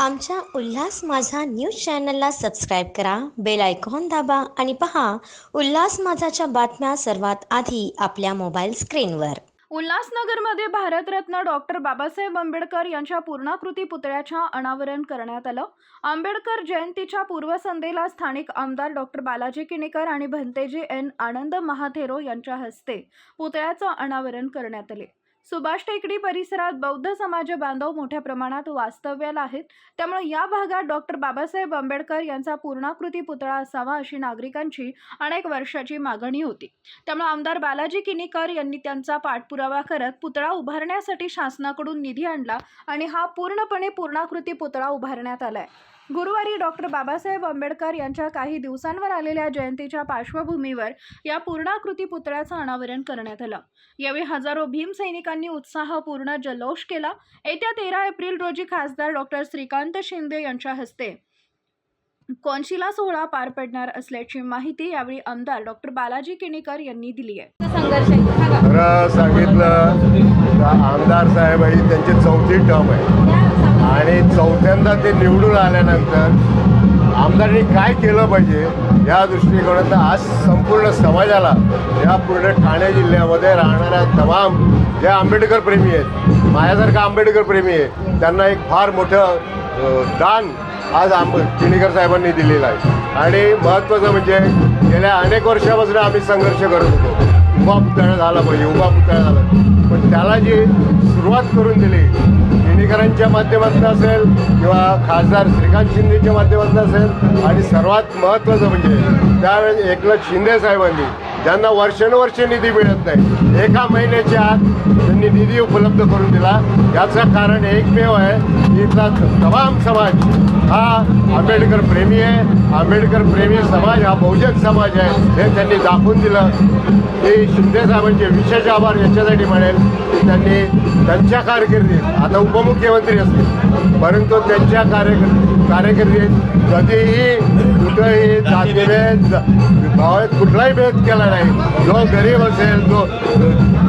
आमच्या उल्हास माझा न्यूज चॅनलला सबस्क्राईब करा बेल आयकॉन दाबा आणि पहा उल्हास माझाच्या बातम्या सर्वात आधी आपल्या मोबाईल स्क्रीनवर. उल्हासनगरमध्ये भारतरत्न डॉक्टर बाबासाहेब आंबेडकर यांच्या पूर्णाकृती पुतळ्याच्या अनावरण करण्यात आलं. आंबेडकर जयंतीच्या पूर्वसंध्येला स्थानिक आमदार डॉक्टर बालाजी किणीकर आणि भंतेजी एन आनंद महाथेरो यांच्या हस्ते पुतळ्याचं अनावरण करण्यात आले. सुभाष टेकडी परिसरात बौद्ध समाज बांधव मोठ्या प्रमाणात वास्तव्याला आहेत. त्यामुळे या भागात डॉक्टर बाबासाहेब आंबेडकर यांचा पूर्णाकृती पुतळा असावा अशी नागरिकांची अनेक वर्षाची मागणी होती. त्यामुळे आमदार बालाजी किनीकर यांनी त्यांचा पाठपुरावा करत पुतळा उभारण्यासाठी शासनाकडून निधी आणला आणि हा पूर्णपणे पूर्णाकृती पुतळा उभारण्यात आलाय. गुरुवारी डॉक्टर बाबासाहेब आंबेडकर यांच्या काही दिवसांवर आलेल्या जयंतीच्या पार्श्वभूमीवर या पूर्णाकृती पुतळ्याचं अनावरण करण्यात आलं. यावेळी हजारो भीमसैनिकांनी उत्साहपूर्ण जल्लोष केला. येत्या तेरा एप्रिल रोजी खासदार डॉक्टर श्रीकांत शिंदे यांच्या हस्ते कोनशिला सोहळा पार पडणार असल्याची माहिती यावेळी आमदार डॉक्टर बालाजी किणीकर यांनी दिली आहे. संघर्ष सांगितलं आमदार साहेब ही त्यांची चौथी टर्म आहे. आणि चौथ्यांदा ते निवडून आल्यानंतर आमदारांनी काय केलं पाहिजे या दृष्टिकोनातून आज संपूर्ण समाजाला या पूर्ण ठाणे जिल्ह्यामध्ये राहणाऱ्या तमाम जे आंबेडकर प्रेमी आहेत माझ्यासारखा आंबेडकर प्रेमी आहे त्यांना एक फार मोठं दान आज आंब किणीकर साहेबांनी दिलेलं आहे. आणि महत्त्वाचं म्हणजे गेल्या अनेक वर्षापासून आम्ही संघर्ष करत होतो. उभा पुतळा झाला पाहिजे उभा पुतळा झाला पण त्याला जी सुरुवात करून दिली किणीकरांच्या माध्यमातून असेल किंवा खासदार श्रीकांत शिंदेच्या माध्यमातून असेल आणि सर्वात महत्त्वाचं म्हणजे त्यावेळेस एकनाथ शिंदे साहेबांनी ज्यांना वर्षानुवर्षे निधी मिळत नाही एका महिन्याच्या आत त्यांनी निधी उपलब्ध करून दिला. याचं कारण एकमेव आहे की इथला तमाम समाज हा आंबेडकर प्रेमी आहे. आंबेडकर प्रेमी समाज हा बहुजन समाज आहे हे त्यांनी दाखवून दिलं. ते शिंदे साहेबांचे विशेष आभार याच्यासाठी म्हणेल की त्यांनी त्यांच्या कारकिर्दीत आता उपमुख्यमंत्री असतील परंतु त्यांच्या कार्य कार्यकिर्दीत कधीही कुठंही जातीभेद भावात कुठलाही भेद केला नाही. जो गरीब असेल जो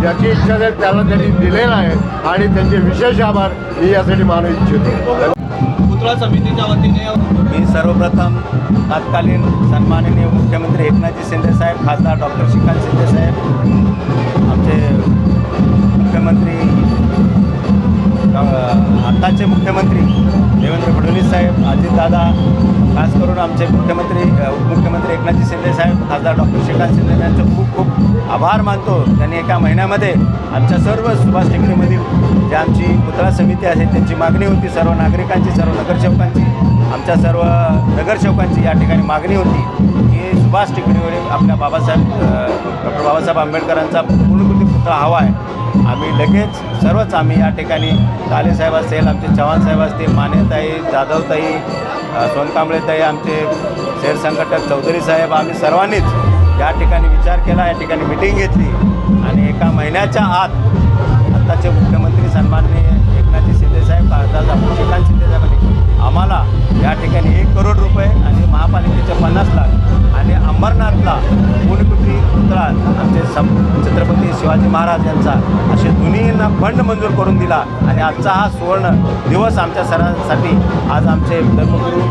ज्याची इच्छा असेल त्याला त्यांनी दिलेला आहे. आणि त्यांचे विशेष आभार मी यासाठी मानू इच्छितो. पुतळा समितीच्या वतीने मी सर्वप्रथम तत्कालीन सन्माननीय मुख्यमंत्री एकनाथजी शिंदेसाहेब खासदार डॉक्टर श्रीकांत शिंदेसाहेब आमचे मुख्यमंत्री आत्ताचे मुख्यमंत्री देवेंद्र फडणवीस साहेब अजितदादा खास करून आमचे मुख्यमंत्री उपमुख्यमंत्री एकनाथजी शिंदेसाहेब खासदार डॉक्टर श्रीकांत शिंदे यांचं खूप खूप आभार मानतो. त्यांनी एका महिन्यामध्ये आमच्या सर्व सुभाष टेकडीमधील जे आमची पुतळा समिती आहे त्यांची मागणी होती. सर्व नागरिकांची सर्व नगरसेवकांची आमच्या सर्व नगरसेवकांची या ठिकाणी मागणी होती की सुभाष टेकडीवर आपल्या बाबासाहेब डॉक्टर बाबासाहेब आंबेडकरांचा पूर्णकृती पुतळा हवा आहे. आम्ही लगेच सर्वच आम्ही या ठिकाणी कालेसाहेब असतील आमचे चव्हाण साहेब असतील मानेताई जाधवताई सोनकांबळेताई आमचे शेर संघटक चौधरी साहेब आम्ही सर्वांनीच या ठिकाणी विचार केला या ठिकाणी मिटिंग घेतली. आणि एका महिन्याच्या आत आत्ताचे मुख्यमंत्री सन्माननीय एकनाथजी शिंदेसाहेब खासदार डॉक्टर श्रीकांत शिंदेसाहेबांनी आम्हाला या ठिकाणी एक करोड रुपये आणि महापालिकेचे पन्नास लाख आणि अंबरनाथला पुणकुटी पुतळा आमचे सम छत्रपती शिवाजी महाराज यांचा असे दोन्हींना फंड मंजूर करून दिला. आणि आजचा हा सुवर्ण दिवस आमच्या सरांसाठी आज आमचे धर्मगुरू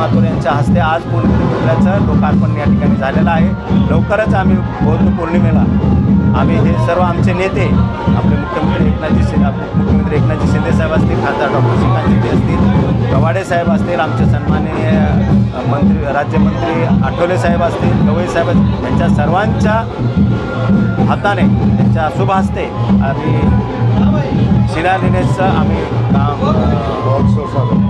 माथुर यांच्या हस्ते आज पौर्णिमेचं लोकार्पण या ठिकाणी झालेलं आहे. लवकरच आम्ही बौद्ध पौर्णिमेला आम्ही हे सर्व आमचे नेते आपले मुख्यमंत्री एकनाथजी शिंदे आपले मुख्यमंत्री एकनाथजी शिंदे साहेब असतील खासदार डॉक्टर श्रीकांत शिंदे असतील गवाडे साहेब असतील आमचे सन्माननीय मंत्री राज्यमंत्री आठवले साहेब असतील गवई साहेब असतील यांच्या सर्वांच्या हाताने त्यांच्या शुभ हस्ते आम्ही शिलान्यासाचं आम्ही काम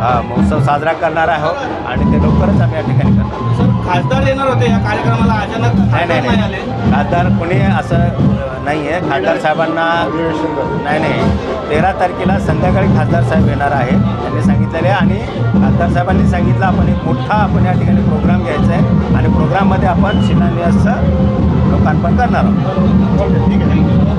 महोत्सव साजरा हा, महोत्सव साजरा करणार आहोत आणि ते लवकरच आम्ही या ठिकाणी करणार सर खासदार येणार होते या कार्यक्रमाला? अचानक नाही नाही नाही खासदार कोणी असं नाही आहे खासदार साहेबांना. नाही नाही. तेरा तारखेला संध्याकाळी खासदार साहेब येणार आहे त्यांनी सांगितलेले आहे. आणि खासदार साहेबांनी सांगितलं आपण एक मोठा आपण या ठिकाणी प्रोग्राम घ्यायचा आहे. आणि प्रोग्राममध्ये आपण शिलान्यासचं लोकार्पण करणार आहोत. ठीक आहे.